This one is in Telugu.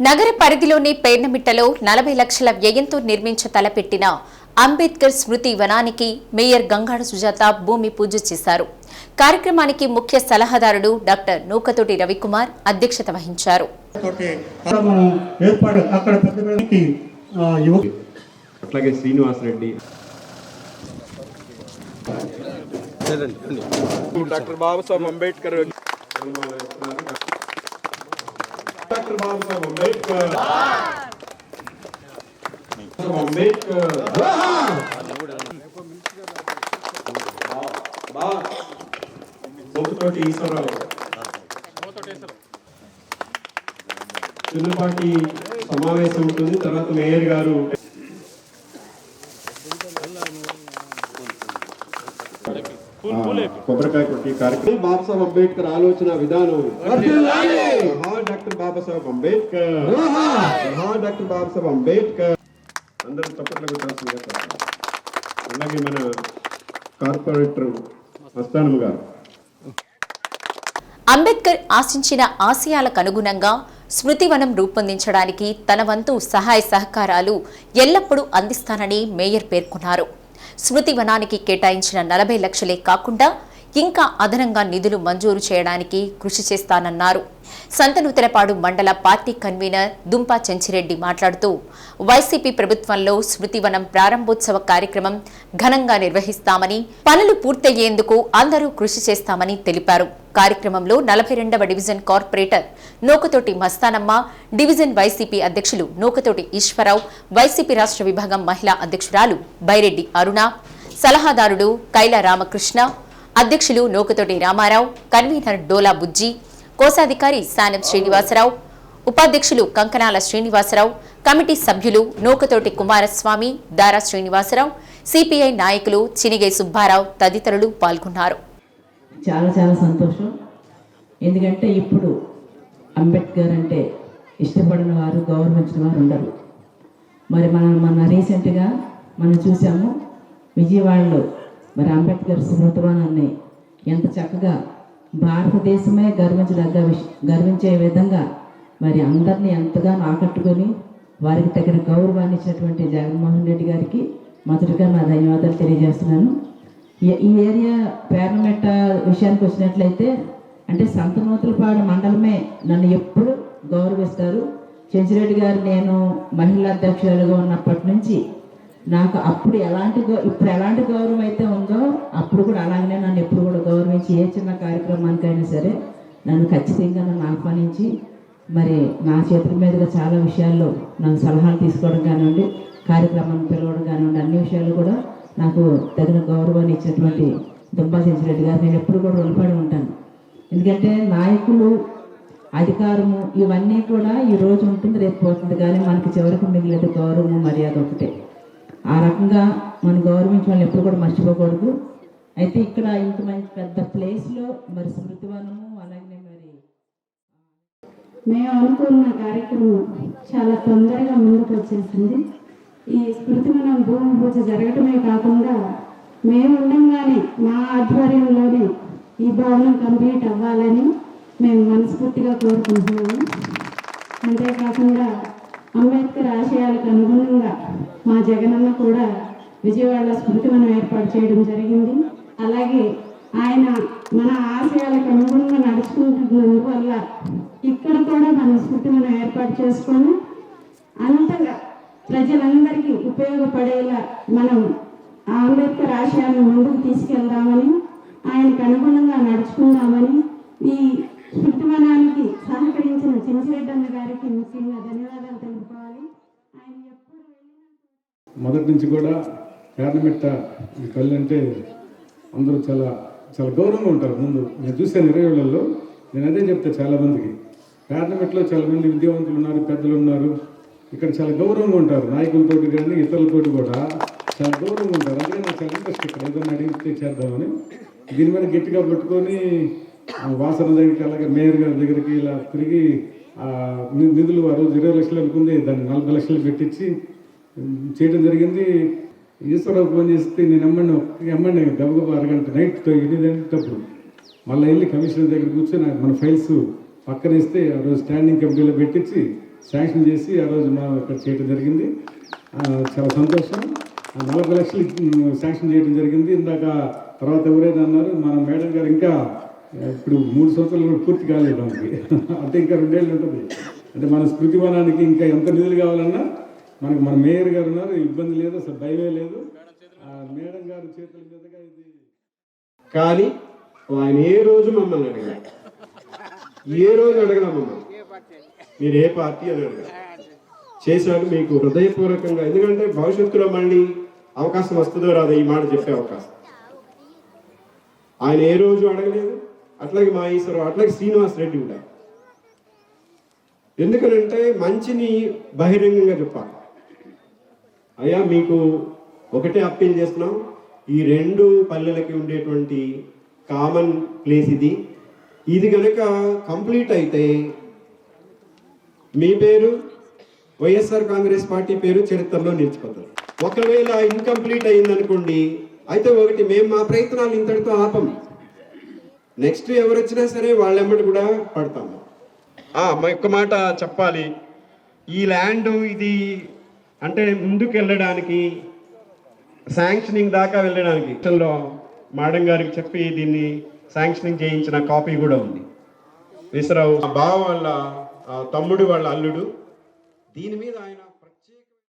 నగర పరిధిలోని పేర్నమిట్టలో నలభై లక్షల వ్యయంతో నిర్మించ తలపెట్టిన అంబేద్కర్ స్మృతి వనానికి మేయర్ గంగాడ సుజాత భూమి పూజ చేశారు. కార్యక్రమానికి ముఖ్య సలహాదారుడు డాక్టర్ నూకతోటి రవికుమార్ అధ్యక్షత వహించారు. డాక్టర్ బాబాసాహెబ్ అంబేద్కర్ డాక్టర్ బాబాసాహెబ్ అంబేద్కర్ అంబేద్కర్ సోపుతోటి ఈశ్వరరావు చిన్నపాటి సమావేశం ఉంటుంది తర్వాత మేయర్ గారు కొబ్బరికాయ కొట్టి కార్యక్రమం. బాబాసాహెబ్ అంబేద్కర్ ఆలోచన విధానం. డాక్టర్ బాబాసాహెబ్ అంబేద్కర్. డాక్టర్ బాబాసాహెబ్ అంబేద్కర్. అందరూ తప్పట్లు. అలాగే మన కార్పొరేటర్ మస్తానం గారు. అంబేద్కర్ ఆశించిన ఆశయాలకు అనుగుణంగా స్మృతివనం రూపొందించడానికి తన వంతు సహాయ సహకారాలు ఎల్లప్పుడూ అందిస్తానని మేయర్ పేర్కొన్నారు. స్మృతి వనానికి కేటాయించిన నలభై లక్షలే కాకుండా ఇంకా అదనంగా నిధులు మంజూరు చేయడానికి కృషి చేస్తానన్నారు. సంతనూతలపాడు మండల పార్టీ కన్వీనర్ దుంపా చెంచిరెడ్డి మాట్లాడుతూ వైసీపీ ప్రభుత్వంలో స్మృతివనం ప్రారంభోత్సవ కార్యక్రమం ఘనంగా నిర్వహిస్తామని పనులు పూర్తయ్యేందుకు అందరూ కృషి చేస్తామని తెలిపారు. కార్యక్రమంలో నలభై రెండవ division corporator Nukathoti Mastanamma division YCP అధ్యక్షులు నూకతోటి ఈశ్వరరావు వైసీపీ రాష్ట్ర విభాగం మహిళా అధ్యక్షురాలు బైరెడ్డి అరుణ సలహాదారుడు కైల రామకృష్ణ అధ్యక్షులు నూకతోటి రామారావు కన్వీనర్ డోలా బుజ్జి కోశాధికారి సానం శ్రీనివాసరావు ఉపాధ్యక్షులు కంకనాల శ్రీనివాసరావు కమిటీ సభ్యులు నూకతోటి కుమారస్వామి దారా శ్రీనివాసరావు సిపిఐ నాయకులు చినిగే సుబ్బారావు తదితరులు పాల్గొన్నారు. చాలా చాలా సంతోషం. ఎందుకంటే ఇప్పుడు అంబేద్కర్ అంటే ఇష్టపడిన వారు గౌరవించిన వారు ఉండరు. మరి మనం మన రీసెంట్గా మనం చూసాము విజయవాడలో మరి అంబేద్కర్ స్మృతివనాన్ని ఎంత చక్కగా భారతదేశమే గర్వించదగ్గ గర్వించే విధంగా మరి అందరినీ ఎంతగానో ఆకట్టుకొని వారికి తగిన గౌరవాన్ని ఇచ్చినటువంటి జగన్మోహన్ రెడ్డి గారికి మొదటగా నా ధన్యవాదాలు తెలియజేస్తున్నాను. ఈ- ఈ ఏరియా పేర్నమెట్ట విషయానికి వచ్చినట్లయితే అంటే సంతనూతలపాడు మండలమే నన్ను ఎప్పుడు గౌరవిస్తారు. చెంచిరెడ్డి గారు నేను మహిళా అధ్యక్షులుగా ఉన్నప్పటి నుంచి నాకు అప్పుడు ఎలాంటి గౌ- ఇప్పుడు ఎలాంటి గౌరవం అయితే ఉందో అప్పుడు కూడా అలాగనే నన్ను ఎప్పుడు కూడా గౌరవించి ఏ చిన్న కార్యక్రమానికైనా సరే నన్ను ఖచ్చితంగా నన్ను ఆహ్వానించి మరి నా చేతుల మీదుగా చాలా విషయాల్లో నన్ను సలహాలు తీసుకోవడం కానివ్వండి కార్యక్రమాన్ని పిలవడం కానివ్వండి అన్ని విషయాలు కూడా నాకు తగిన గౌరవాన్ని ఇచ్చినటువంటి దుంపా గారు. నేను ఎప్పుడు కూడా రుణపడి ఉంటాను. ఎందుకంటే నాయకులు అధికారము ఇవన్నీ కూడా ఈ రోజు ఉంటుంది రేపు పోతుంది. కానీ మనకి చివరికి మిగిలేదు గౌరవము మర్యాద ఒకటే. ఆ రకంగా మనం గౌరవించి వాళ్ళని ఎప్పుడు కూడా మర్చిపోకూడదు. అయితే ఇక్కడ ఇంత మంచి పెద్ద ప్లేస్లో మరి స్మృతివనము అలాగే మరి మేము అనుకున్న కార్యక్రమం చాలా తొందరగా ముందుకు వచ్చేసింది. ఈ స్మృతివనం భూమి పూజ జరగటమే కాకుండా మేము ఉండంగానే మా ఆధ్వర్యంలోనే ఈ భవనం కంప్లీట్ అవ్వాలని మేము మనస్ఫూర్తిగా కోరుకుంటున్నాము. అంతేకాకుండా అంబేద్కర్ ఆశయాలకు అనుగుణంగా మా జగనన్న కూడా విజయవాడ స్మృతివనం ఏర్పాటు చేయడం జరిగింది. అలాగే ఆయన మన ఆశయాలకు అనుగుణంగా నడుచుకుంటున్నందు వల్ల ఇక్కడ కూడా మనం ఏర్పాటు చేసుకొని అంతగా ప్రజలందరికీ ఉపయోగపడేలా మనం అంబేద్కర్ ఆశయాన్ని ముందుకు తీసుకెళ్దామని ఆయనకు అనుగుణంగా నడుచుకుందామని ఈ స్మృతివనానికి సహకరించిన చిన్నసేటన్న గారికి ముఖ్యంగా ధన్యవాదాలు తెలుపుకోవాలి. ఆయన ఎప్పుడు మొదటి నుంచి కూడా పేర్నమిట్ట కళ్ళు అంటే అందరూ చాలా చాలా గౌరవంగా ఉంటారు. ముందు నేను చూశాను ఇరవై ఏళ్ళలో నేను అదే చెప్తా చాలా మందికి. చాలామంది చాలా మంది విద్యావంతులు ఉన్నారు పెద్దలు ఉన్నారు. ఇక్కడ చాలా గౌరవంగా ఉంటారు. నాయకులతోటి కానీ ఇతరులతోటి కూడా చాలా గౌరవంగా ఉంటారు. అదే నాకు చాలా ఇంట్రెస్ట్ ఇక్కడ. ఏదైనా అడిగితే చేద్దామని. దీని మీద గట్టిగా పట్టుకొని వాసన దగ్గరికి అలాగే మేయర్ గారి దగ్గరికి ఇలా తిరిగి నిధులు ఆ రోజు ఇరవై లక్షలు అనుకుంది. దాన్ని నలభై లక్షలు పెట్టించి చేయడం జరిగింది. ఈశ్వరావు ఫోన్ చేస్తే నేను ఎమ్మండి ఎమ్మండి గబగబా అరగంట నైట్ ఎనిమిది మళ్ళీ వెళ్ళి కమిషనర్ దగ్గర కూర్చొని మన ఫైల్స్ పక్కన ఇస్తే ఆ రోజు స్టాండింగ్ కమిటీలో పెట్టించి శాంక్షన్ చేసి ఆ రోజు మనం ఇక్కడ చేయడం జరిగింది. చాలా సంతోషం. నలభై లక్షలు శాంక్షన్ చేయడం జరిగింది. ఇందాక తర్వాత ఎవరైనా అన్నారు మన మేడం గారు ఇంకా ఇప్పుడు మూడు సంవత్సరాలు కూడా పూర్తి కాలేదు మనకి అంటే ఇంకా రెండేళ్ళు ఉంటుంది. అంటే మన స్మృతి వనానికి ఇంకా ఎంత నిధులు కావాలన్నా మనకు మన మేయర్ గారు ఉన్నారు ఇబ్బంది లేదు అసలు భయమే లేదు. మేడం గారు చేతుల మీదుగా ఇది. కానీ ఆయన ఏ రోజు మమ్మల్ని అడగలేదు ఏ రోజు అడగల మమ్మల్ని? మీరు ఏ పార్టీ అని అడగలేదు చేశాడు మీకు హృదయపూర్వకంగా ఎందుకంటే భవిష్యత్తులో మళ్ళీ అవకాశం వస్తుందో రాదో ఈ మాట చెప్పే అవకాశం. ఆయన ఏ రోజు అడగలేదు అట్లాగే మా ఈశ్వరం అట్లాగే శ్రీనివాస్ రెడ్డి కూడా. ఎందుకనంటే మంచిని బహిరంగంగా చెప్పాలి. అయ్యా మీకు ఒకటే అప్పీల్ చేస్తున్నాం. ఈ రెండు పల్లెలకి ఉండేటువంటి కామన్ ప్లేస్ ఇది. ఇది కనుక కంప్లీట్ అయితే మీ పేరు వైఎస్ఆర్ కాంగ్రెస్ పార్టీ పేరు చరిత్రలో నిలిచిపోతారు ఒకవేళ ఇన్కంప్లీట్ అయిందనుకోండి అయితే ఒకటి మేము మా ప్రయత్నాలు ఇంతటితో ఆపం. నెక్స్ట్ ఎవరు వచ్చినా సరే వాళ్ళెమ్మటి కూడా పడతాము. మా యొక్క మాట చెప్పాలి. ఈ ల్యాండ్ ఇది అంటే ముందుకు వెళ్ళడానికి శాంక్షనింగ్ దాకా వెళ్ళడానికి లో మేడం గారికి చెప్పి దీన్ని శాంక్షనింగ్ చేయించిన కాపీ కూడా ఉంది. విసరావు బావ వాళ్ళ తమ్ముడు వాళ్ళ అల్లుడు దీని మీద ఆయన